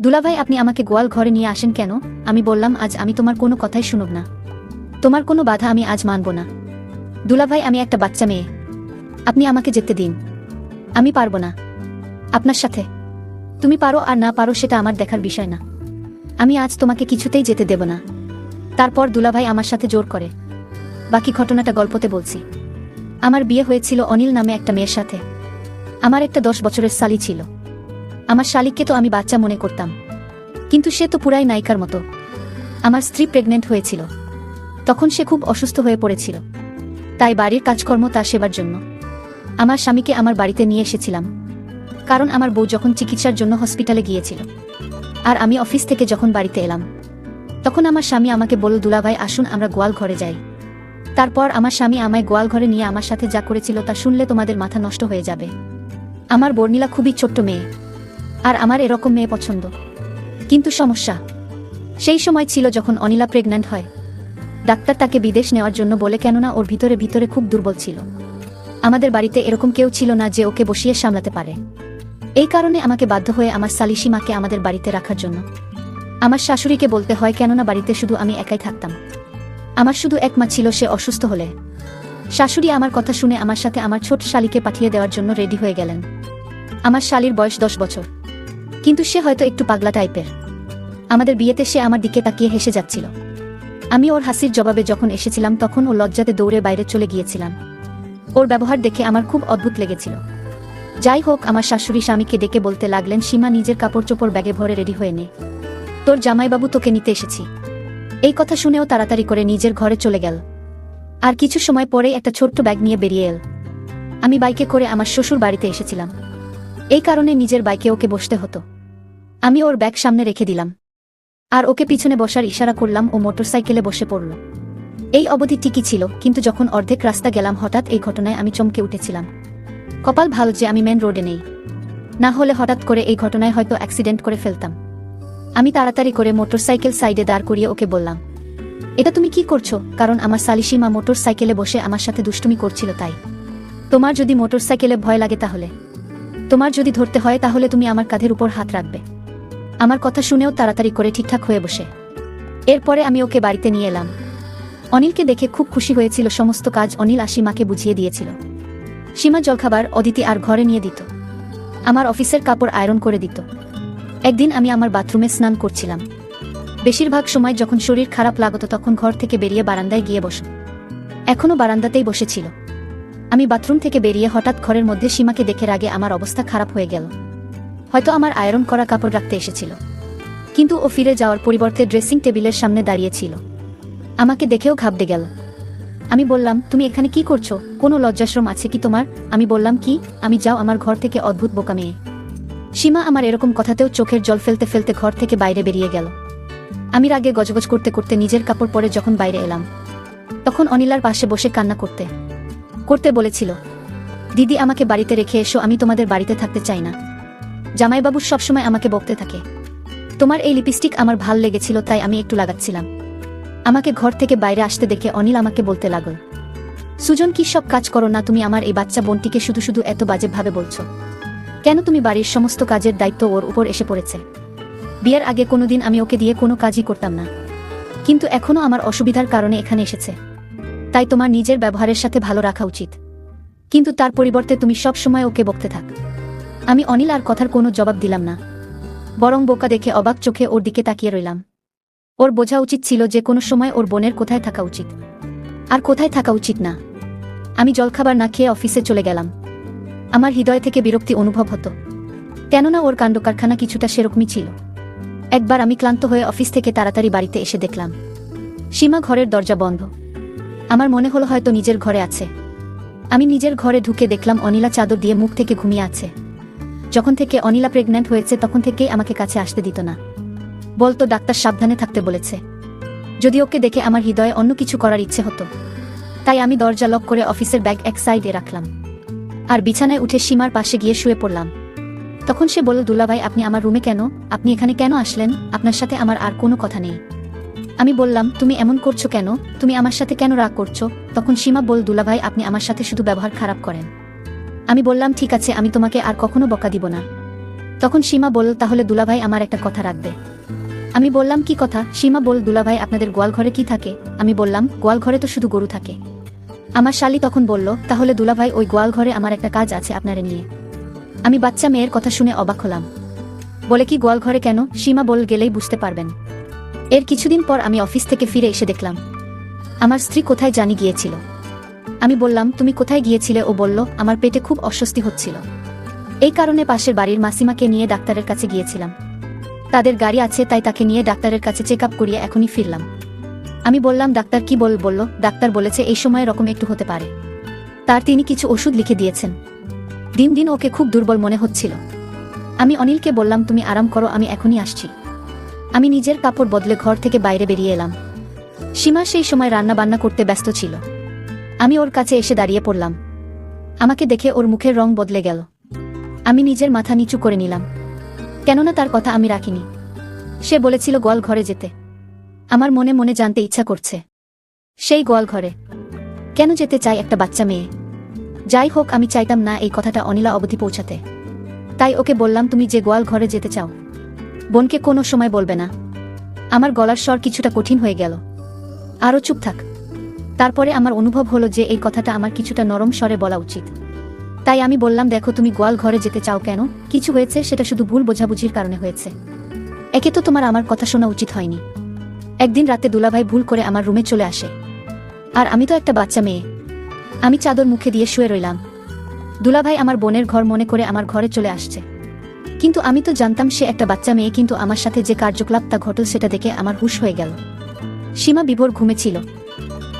দুলাভাই, আপনি আমাকে গোয়াল ঘরে নিয়ে আসেন কেন? আমি বললাম, আজ আমি তোমার কোনো কথাই শুনব না। তোমার কোনো বাধা আমি আজ মানব না। দুলাভাই, আমি একটা বাচ্চা মেয়ে। আপনি আমাকে যেতে দিন। আমি পারব না। আপনার সাথে। তুমি পারো আর না পারো সেটা আমার দেখার বিষয় না। আমি আজ তোমাকে কিছুতেই যেতে দেব না। তারপর দুলাভাই আমার সাথে জোর করে। বাকি ঘটনাটা গল্পতে বলছি। আমার বিয়ে হয়েছিল অনিল নামে একটা মেয়ের সাথে। আমার একটা দশ বছরের সালি ছিল। আমার শালিককে তো আমি বাচ্চা মনে করতাম। কিন্তু সে তো পুরাই নায়িকার মতো। আমার স্ত্রী প্রেগনেন্ট হয়েছিল। তখন সে খুব অসুস্থ হয়ে পড়েছিল। তাই বাড়ির কাজকর্ম তার সেবার জন্য। আমার স্বামীকে আমার বাড়িতে নিয়ে এসেছিলাম। কারণ আমার বউ যখন চিকিৎসার জন্য হসপিটালে গিয়েছিল। আর আমি অফিস থেকে যখন বাড়িতে এলাম, তখন আমার স্বামী আমাকে বলল দুলাভাই আসুন, আমরা গোয়াল ঘরে যাই। তারপর আমার স্বামী আমায় গোয়াল ঘরে নিয়ে আমার সাথে যা করেছিল তা শুনলে তোমাদের মাথা নষ্ট হয়ে যাবে। আমার বর্ণিলা খুবই ছোট্ট মেয়ে। আর আমার এরকম মেয়ে পছন্দ। কিন্তু সমস্যা, সেই সময় ছিল যখন অনিলা প্রেগন্যান্ট হয়। ডাক্তার তাকে বিদেশ নেওয়ার জন্য বলে কেননা ওর ভিতরে ভিতরে খুব দুর্বল ছিল। আমাদের বাড়িতে এরকম কেউ ছিল না যে ওকে বসিয়ে সামলাতে পারে। এই কারণে আমাকে বাধ্য হয়ে আমার সালিশি মাকে আমাদের বাড়িতে রাখার জন্য। আমার শাশুড়িকে বলতে হয়, কেননা বাড়িতে শুধু আমি একাই থাকতাম। আমার শুধু এক মা ছিল, সে অসুস্থ হলে। শাশুড়ি আমার কথা শুনে আমার সাথে আমার ছোট শালিকে পাঠিয়ে দেওয়ার জন্য রেডি হয়ে গেলেন। আমার শালির বয়স দশ বছর। কিন্তু সে হয়তো একটু পাগলা টাইপের। আমাদের বিয়েতে সে আমার দিকে তাকিয়ে হেসে যাচ্ছিল। আমি ওর হাসির জবাবে যখন এসেছিলাম তখন ও লজ্জাতে দৌড়ে বাইরে চলে গিয়েছিলাম। ওর ব্যবহার দেখে আমার খুব অদ্ভুত লেগেছিল। যাই হোক, আমার শাশুড়ি স্বামীকে ডেকে বলতে লাগলেন, সীমা, নিজের কাপড় চোপড় ব্যাগে ভরে রেডি হয়ে নে। তোর জামাইবাবু তোকে নিতে এসেছি। এই কথা শুনেও তাড়াতাড়ি করে নিজের ঘরে চলে গেল। আর কিছু সময় পরে একটা ছোট্ট ব্যাগ নিয়ে বেরিয়ে এল। আমি বাইকে করে আমার শ্বশুর বাড়িতে এসেছিলাম। এই কারণে নিজের বাইকে ওকে বসতে হতো। আমি ওর ব্যাগ সামনে রেখে দিলাম। আর ওকে পিছনে বসার ইশারা করলাম ও মোটরসাইকেলে বসে পড়ল। এই অবধি ঠিকই ছিল, কিন্তু যখন অর্ধেক রাস্তা গেলাম, হঠাৎ এই ঘটনায় আমি চমকে উঠেছিলাম। কপাল ভালো যে আমি মেন রোডে নেই। না হলে হঠাৎ করে এই ঘটনায় হয়তো অ্যাক্সিডেন্ট করে ফেলতাম। আমি তাড়াতাড়ি করে মোটরসাইকেল সাইডে দাঁড় করিয়ে ওকে বললাম, এটা তুমি কি করছ? কারণ আমার সালিসিমা মোটর সাইকেলে বসে আমার সাথে দুষ্টুমি করছিল তাই। তোমার যদি মোটরসাইকেলে ভয় লাগে তাহলে। তোমার যদি ধরতে হয় তাহলে তুমি আমার কাঁধের উপর হাত রাখবে। আমার কথা শুনেও তাড়াতাড়ি করে ঠিকঠাক হয়ে বসে। এরপরে আমি ওকে বাড়িতে নিয়ে এলাম। অনিলকে দেখে খুব খুশি হয়েছিল সমস্ত কাজ অনিল আশিমাকে বুঝিয়ে দিয়েছিল। সীমা জলখাবার অদিতি আর ঘরে নিয়ে দিত। আমার অফিসের কাপড় আয়রন করে দিত। একদিন আমি আমার বাথরুমে স্নান করছিলাম। বেশিরভাগ সময় যখন শরীর খারাপ লাগত তখন ঘর থেকে বেরিয়ে বারান্দায় গিয়ে বস। এখনও বারান্দাতেই বসেছিল। আমি বাথরুম থেকে বেরিয়ে হঠাৎ ঘরের মধ্যে সীমাকে দেখে রাগে আমার অবস্থা খারাপ হয়ে গেল। হয়তো আমার আয়রন করা কাপড় রাখতে এসেছিল। কিন্তু ও ফিরে যাওয়ার পরিবর্তে ড্রেসিং টেবিলের সামনে দাঁড়িয়েছিল আমাকে দেখেও ঘাবড়ে গেল। আমি বললাম, তুমি এখানে কি করছ? কোনো লজ্জাশ্রম আছে কি তোমার? আমি বললাম, কি? আমি যাও আমার ঘর থেকে অদ্ভুত বোকা মেয়ে। সীমা আমার এরকম কথাতেও চোখের জল ফেলতে ফেলতে ঘর থেকে বাইরে বেরিয়ে গেল। আমি রাগে গজগজ করতে করতে নিজের কাপড় পরে যখন বাইরে এলাম, তখন অনিলার পাশে বসে কান্না করতে করতে বলেছিল, দিদি, আমাকে বাড়িতে রেখে এসো, আমি তোমাদের বাড়িতে থাকতে চাই না। জামাইবাবু সবসময় আমাকে বকতে থাকে। তোমার এই লিপস্টিক আমার ভালো লেগেছিল, তাই আমি একটু লাগাচ্ছিলাম। আমাকে ঘর থেকে বাইরে আসতে দেখে অনিল আমাকে বলতে লাগল, সুজন, কি সব কাজ করো না তুমি আমার এই বাচ্চা বোনটিকে শুধু শুধু এত বাজেভাবে বলছো? কেন তুমি বাড়ির সমস্ত কাজের দায়িত্ব ওর উপর এসে পড়েছে? বিয়ের আগে কোনোদিন আমি ওকে দিয়ে কোনো কাজই করতাম না। কিন্তু এখনও আমার অসুবিধার কারণে এখানে এসেছে। তাই তোমার নিজের ব্যবহারের সাথে ভালো রাখা উচিত। কিন্তু তার পরিবর্তে তুমি সব সময় ওকে বকতে থাক। আমি অনিল আর কথার কোনো জবাব দিলাম না। বরং বোকা দেখে অবাক চোখে ওর দিকে তাকিয়ে রইলাম। ওর বোঝা উচিত ছিল যে কোনো সময় ওর বোনের কোথায় থাকা উচিত। আর কোথায় থাকা উচিত না। আমি জলখাবার না খেয়ে অফিসে চলে গেলাম। আমার হৃদয় থেকে বিরক্তি অনুভব হতো। কেননা ওর কাণ্ডকারখানা কিছুটা সেরকমই ছিল। একবার আমি ক্লান্ত হয়ে অফিস থেকে তাড়াতাড়ি বাড়িতে এসে দেখলাম। সীমা ঘরের দরজা বন্ধ। আমার মনে হলো হয়তো নিজের ঘরে আছে। আমি নিজের ঘরে ঢুকে দেখলাম অনিলা চাদর দিয়ে মুখ থেকে ঘুমিয়ে আছে। যখন থেকে অনিলা প্রেগন্যান্ট হয়েছে, তখন থেকেই আমাকে কাছে আসতে দিত না। বলতো, ডাক্তার সাবধানে থাকতে বলেছে। যদি ওকে দেখে আমার হৃদয়ে অন্য কিছু করার ইচ্ছে হতো, তাই আমি দরজা লক করে অফিসের ব্যাগ এক সাইডে রাখলাম। আর বিছানায় উঠে সীমার পাশে গিয়ে শুয়ে পড়লাম। তখন সে বলল, দুলাভাই, আপনি আমার রুমে কেন? আপনি এখানে কেন আসলেন? আপনার সাথে আমার আর কোনো কথা নেই। আমি বললাম, তুমি এমন করছ কেন? তুমি আমার সাথে কেন রাগ করছ? তখন সীমা বল দুলাভাই, আপনি আমার সাথে শুধু ব্যবহার খারাপ করেন। আমি বললাম, ঠিক আছে, আমি তোমাকে আর কখনো বকা দিব না। তখন সীমা বলল, তাহলে দুলাভাই আমার একটা কথা রাখবে। আমি বললাম, কি কথা? সীমা বল দুলাভাই, আপনাদের গোয়াল ঘরে কি থাকে? আমি বললাম গোয়াল ঘরে তো শুধু গরু থাকে। আমার শালি তখন বলল, তাহলে দুলাভাই, ওই গোয়াল ঘরে আমার একটা কাজ আছে আপনারে নিয়ে। আমি বাচ্চা মেয়ের কথা শুনে অবাক হলাম। বলে, কি গোয়াল ঘরে কেন? সীমা বল গেলেই বুঝতে পারবেন। এর কিছুদিন পর আমি অফিস থেকে ফিরে এসে দেখলাম, আমার স্ত্রী কোথায় জানি গিয়েছিল। আমি বললাম, তুমি কোথায় গিয়েছিলে? ও বলল, আমার পেটে খুব অস্বস্তি হচ্ছিল। এই কারণে পাশের বাড়ির মাসিমাকে নিয়ে ডাক্তারের কাছে গিয়েছিলাম। তাদের গাড়ি আছে, তাই তাকে নিয়ে ডাক্তারের কাছে চেক আপ করিয়ে এখনই ফিরলাম। আমি বললাম, ডাক্তার কি বল বলল, ডাক্তার বলেছে এই সময় রকম একটু হতে পারে। তার তিনি কিছু ওষুধ লিখে দিয়েছেন। দিন দিন ওকে খুব দুর্বল মনে হচ্ছিল। আমি অনিলকে বললাম, তুমি আরাম করো, আমি এখনই আসছি। আমি নিজের কাপড় বদলে ঘর থেকে বাইরে বেরিয়ে এলাম। সীমা সেই সময় রান্না বান্না করতে ব্যস্ত ছিল। আমি ওর কাছে এসে দাঁড়িয়ে পড়লাম। আমাকে দেখে ওর মুখের রং বদলে গেল। আমি নিজের মাথা নিচু করে নিলাম। কেননা তার কথা আমি রাখিনি। সে বলেছিল গোয়াল ঘরে যেতে। আমার মনে মনে জানতে ইচ্ছা করছে। সেই গোয়াল ঘরে। কেন যেতে চাই একটা বাচ্চা মেয়ে? যাই হোক, আমি চাইতাম না এই কথাটা অনিলা অবধি পৌঁছাতে। তাই ওকে বললাম, তুমি যে গোয়াল ঘরে যেতে চাও, বোনকে কোনো সময় বলবে না। আমার গলার স্বর কিছুটা কঠিন হয়ে গেল। আরও চুপ থাক। তারপরে আমার অনুভব হলো যে এই কথাটা আমার কিছুটা নরম স্বরে বলা উচিত। তাই আমি বললাম, দেখো, তুমি গোয়াল ঘরে যেতে চাও কেন? কিছু হয়েছে, সেটা শুধু ভুল বোঝাবুঝির কারণে হয়েছে। একে তো তোমার আমার কথা শোনা উচিত হয়নি। একদিন রাতে দুলাভাই ভুল করে আমার রুমে চলে আসে। আর আমি তো একটা বাচ্চা মেয়ে। আমি চাদর মুখে দিয়ে শুয়ে রইলাম। দুলাভাই আমার বোনের ঘর মনে করে আমার ঘরে চলে আসছে। কিন্তু আমি তো জানতাম সে একটা বাচ্চা মেয়ে, কিন্তু আমার সাথে যে কার্যকলাপ তা ঘটল সেটা দেখে আমার হুশ হয়ে গেল। সীমা বিভোর ঘুমেছিল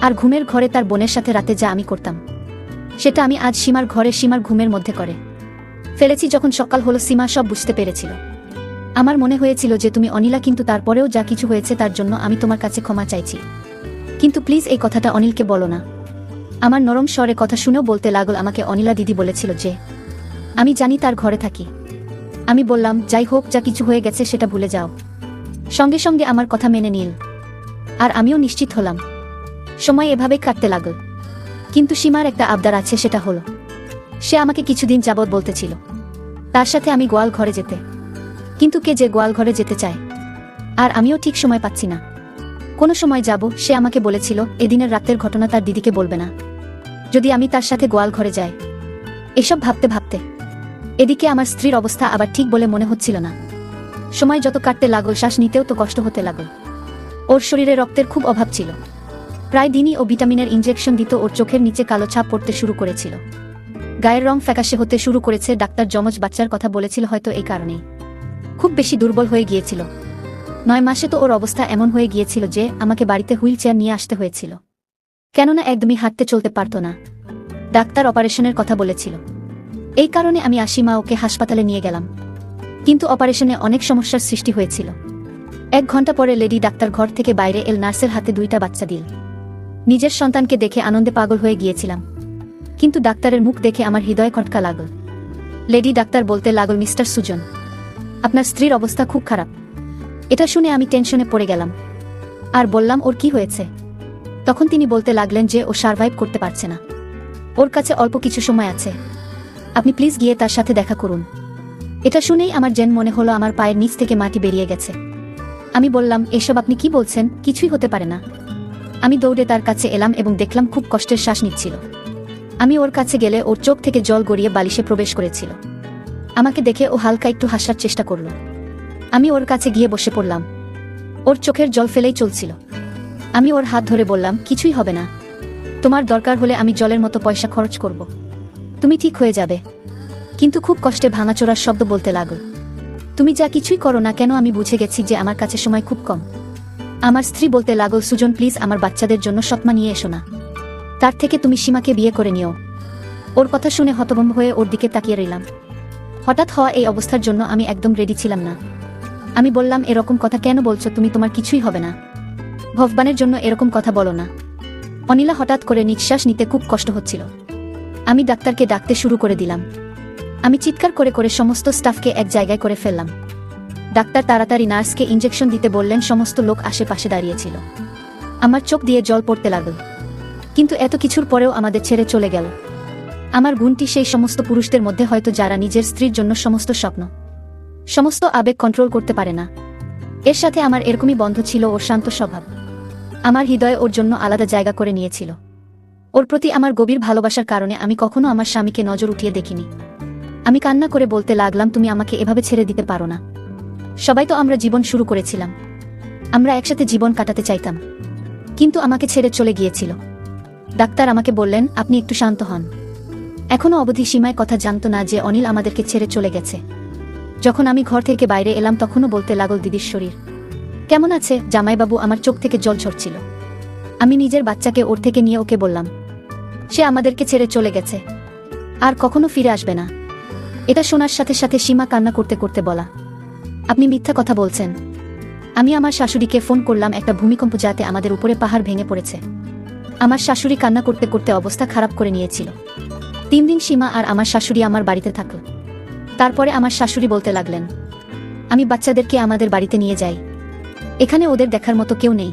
আর ঘুমের ঘরে তার বোনের সাথে রাতে যা আমি করতাম। সেটা আমি আজ সীমার ঘরে সীমার ঘুমের মধ্যে করে। ফেলেছি যখন সকাল হলো, সীমা সব বুঝতে পেরেছিল। আমার মনে হয়েছিল যে তুমি অনিলা, কিন্তু তারপরেও যা কিছু হয়েছে তার জন্য আমি তোমার কাছে ক্ষমা চাইছি। কিন্তু প্লিজ এই কথাটা অনিলকে বলো না। আমার নরম স্বরে কথা শুনেও বলতে লাগল আমাকে অনিলা দিদি বলেছিল যে, আমি জানি তার ঘরে থাকি। আমি বললাম, যাই হোক, যা কিছু হয়ে গেছে সেটা ভুলে যাও। সঙ্গে সঙ্গে আমার কথা মেনে নিল। আর আমিও নিশ্চিত হলাম। সময় এভাবে কাটতে লাগল। কিন্তু সীমার একটা আবদার আছে, সেটা হলো, সে আমাকে কিছুদিন যাবৎ বলতেছিল, তার সাথে আমি গোয়াল ঘরে যেতে। কিন্তু কে যে গোয়াল ঘরে যেতে চায়, আর আমিও ঠিক সময় পাচ্ছি না। কোনো সময় যাব, সে আমাকে বলেছিল, এদিনের রাতের ঘটনা তার দিদিকে বলবে না। যদি আমি তার সাথে গোয়াল ঘরে যাই, এসব ভাবতে ভাবতে, এদিকে আমার স্ত্রীর অবস্থা আবার ঠিক বলে মনে হচ্ছিল না। সময় যত কাটতে লাগল, শ্বাস নিতেও তো কষ্ট হতে লাগল। ওর শরীরে রক্তের খুব অভাব ছিল। প্রায় দিনই ও ভিটামিনের ইঞ্জেকশন দিত ওর চোখের নিচে কালো ছাপ পড়তে শুরু করেছিল। গায়ের রং ফ্যাকাশে হতে শুরু করেছে, ডাক্তার যমজ বাচ্চার কথা বলেছিল হয়তো এই কারণেই। খুব বেশি দুর্বল হয়ে গিয়েছিল। নয় মাসে তো ওর অবস্থা এমন হয়ে গিয়েছিল যে, আমাকে বাড়িতে হুইল চেয়ার নিয়ে আসতে হয়েছিল। কেননা একদমই হাঁটতে চলতে পারত না। ডাক্তার অপারেশনের কথা বলেছিল। এই কারণে আমি আসিমা ওকে হাসপাতালে নিয়ে গেলাম। কিন্তু অপারেশনে অনেক সমস্যার সৃষ্টি হয়েছিল। এক ঘণ্টা পরে লেডি ডাক্তার ঘর থেকে বাইরে এল নার্সের হাতে দুইটা বাচ্চা দিল। নিজের সন্তানকে দেখে আনন্দে পাগল হয়ে গিয়েছিলাম। কিন্তু ডাক্তারের মুখ দেখে আমার হৃদয় খটকা লাগল। লেডি ডাক্তার বলতে লাগল, মিস্টার সুজন, আপনার স্ত্রীর অবস্থা খুব খারাপ। এটা শুনে আমি টেনশনে পড়ে গেলাম। আর বললাম, ওর কি হয়েছে? তখন তিনি বলতে লাগলেন যে ও সার্ভাইভ করতে পারছে না। ওর কাছে অল্প কিছু সময় আছে। আপনি প্লিজ গিয়ে তার সাথে দেখা করুন। এটা শুনেই আমার যেন মনে হলো আমার পায়ের নিচ থেকে মাটি বেরিয়ে গেছে। আমি বললাম, এসব আপনি কি বলছেন? কিছুই হতে পারে না। আমি দৌড়ে তার কাছে এলাম এবং দেখলাম খুব কষ্টের শ্বাস নিচ্ছিল। আমি ওর কাছে গেলে ওর চোখ থেকে জল গড়িয়ে বালিশে প্রবেশ করেছিল। আমাকে দেখে ও হালকা একটু হাসার চেষ্টা করল। আমি ওর কাছে গিয়ে বসে পড়লাম। ওর চোখের জল ফেলেই চলছিল। আমি ওর হাত ধরে বললাম, কিছুই হবে না। তোমার দরকার হলে আমি জলের মতো পয়সা খরচ করব। তুমি ঠিক হয়ে যাবে। কিন্তু খুব কষ্টে ভাঙাচোরার শব্দ বলতে লাগল। তুমি যা কিছুই করো না কেন আমি বুঝে গেছি যে আমার কাছে সময় খুব কম। আমার স্ত্রী বলতে লাগল, সুজন প্লিজ আমার বাচ্চাদের জন্য স্বপ্না নিয়ে এসো না। তার থেকে তুমি সীমাকে বিয়ে করে নিও। ওর কথা শুনে হতভম্ব হয়ে ওর দিকে তাকিয়ে রইলাম। হঠাৎ হওয়া এই অবস্থার জন্য আমি একদম রেডি ছিলাম না। আমি বললাম, এরকম কথা কেন বলছো? তুমি তোমার কিছুই হবে না। ভগবানের জন্য এরকম কথা বলো না। অনিলা হঠাৎ করে নিঃশ্বাস নিতে খুব কষ্ট হচ্ছিল। আমি ডাক্তারকে ডাকতে শুরু করে দিলাম। আমি চিৎকার করে করে সমস্ত স্টাফকে এক জায়গায় করে ফেললাম। ডাক্তার তাড়াতাড়ি নার্সকে ইঞ্জেকশন দিতে বললেন, সমস্ত লোক আশেপাশে দাঁড়িয়েছিল। আমার চোখ দিয়ে জল পড়তে লাগল। কিন্তু এত কিছুর পরেও আমাদের ছেড়ে চলে গেল। আমার গুণটি সেই সমস্ত পুরুষদের মধ্যে হয়তো যারা নিজের স্ত্রীর জন্য সমস্ত স্বপ্ন, সমস্ত আবেগ কন্ট্রোল করতে পারে না। এর সাথে আমার এরকমই বন্ধ ছিল ওর শান্ত স্বভাব। আমার হৃদয়ে ওর জন্য আলাদা জায়গা করে নিয়েছিল। ওর প্রতি আমার গভীর ভালোবাসার কারণে আমি কখনো আমার স্বামীকে নজর উঠিয়ে দেখিনি। আমি কান্না করে বলতে লাগলাম, তুমি আমাকে এভাবে ছেড়ে দিতে পারো না। সবাই তো আমরা জীবন শুরু করেছিলাম। আমরা একসাথে জীবন কাটাতে চাইতাম। কিন্তু আমাকে ছেড়ে চলে গিয়েছিল। ডাক্তার আমাকে বললেন, আপনি একটু শান্ত হন। এখনও অবধি সীমায় কথা জানতো না যে অনিল আমাদেরকে ছেড়ে চলে গেছে। যখন আমি ঘর থেকে বাইরে এলাম, তখনও বলতে লাগল, দিদির শরীর। কেমন আছে? জামাইবাবু আমার চোখ থেকে জল ঝরছিল। আমি নিজের বাচ্চাকে ওর থেকে নিয়ে ওকে বললাম, সে আমাদেরকে ছেড়ে চলে গেছে। আর কখনো ফিরে আসবে না। এটা শোনার সাথে সাথে সীমা কান্না করতে করতে বলা আপনি মিথ্যা কথা বলছেন। আমি আমার শাশুড়িকে ফোন করলাম একটা ভূমিকম্প যাতে আমাদের উপরে পাহাড় ভেঙে পড়েছে। আমার শাশুড়ি কান্না করতে করতে অবস্থা খারাপ করে নিয়েছিল। তিন দিন সীমা আর আমার শাশুড়ি আমার বাড়িতে থাকল। তারপরে আমার শাশুড়ি বলতে লাগলেন, আমি বাচ্চাদেরকে আমাদের বাড়িতে নিয়ে যাই। এখানে ওদের দেখার মতো কেউ নেই।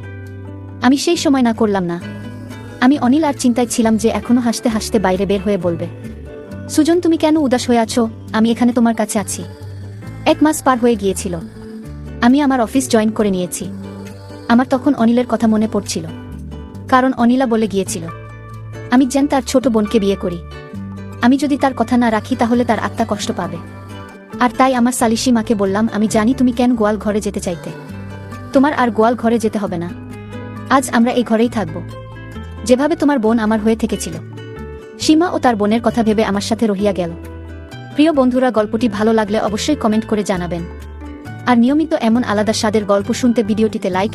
আমি সেই সময় না করলাম না। আমি অনিল আর চিন্তায় ছিলাম যে এখনও হাসতে হাসতে বাইরে বের হয়ে বলবে, সুজন, তুমি কেন উদাস হয়ে আছো? আমি এখানে তোমার কাছে আছি। এক মাস পার হয়ে গিয়েছিল। আমি আমার অফিস জয়েন করে নিয়েছি। আমার তখন অনিলের কথা মনে পড়ছিল। কারণ অনিলা বলে গিয়েছিল, আমি যেন তার ছোট বোনকে বিয়ে করি। আমি যদি তার কথা না রাখি তাহলে তার আত্মা কষ্ট পাবে। আর তাই আমার সালিশি মাকে বললাম, আমি জানি তুমি কেন গোয়াল ঘরে যেতে চাইতে। তোমার আর গোয়াল ঘরে যেতে হবে না। আজ আমরা এই ঘরেই থাকব। যেভাবে তোমার বোন আমার হয়ে থেকেছিল। সীমা ও তার বোনের কথা ভেবে আমার সাথে রহিয়া গেল। প্রিয় বন্ধুরা, গল্পটি ভালো লাগলে অবশ্যই কমেন্ট করে জানাবেন। আর নিয়মিত এমন আলাদা স্বাদের গল্প শুনতে ভিডিওটিতে লাইক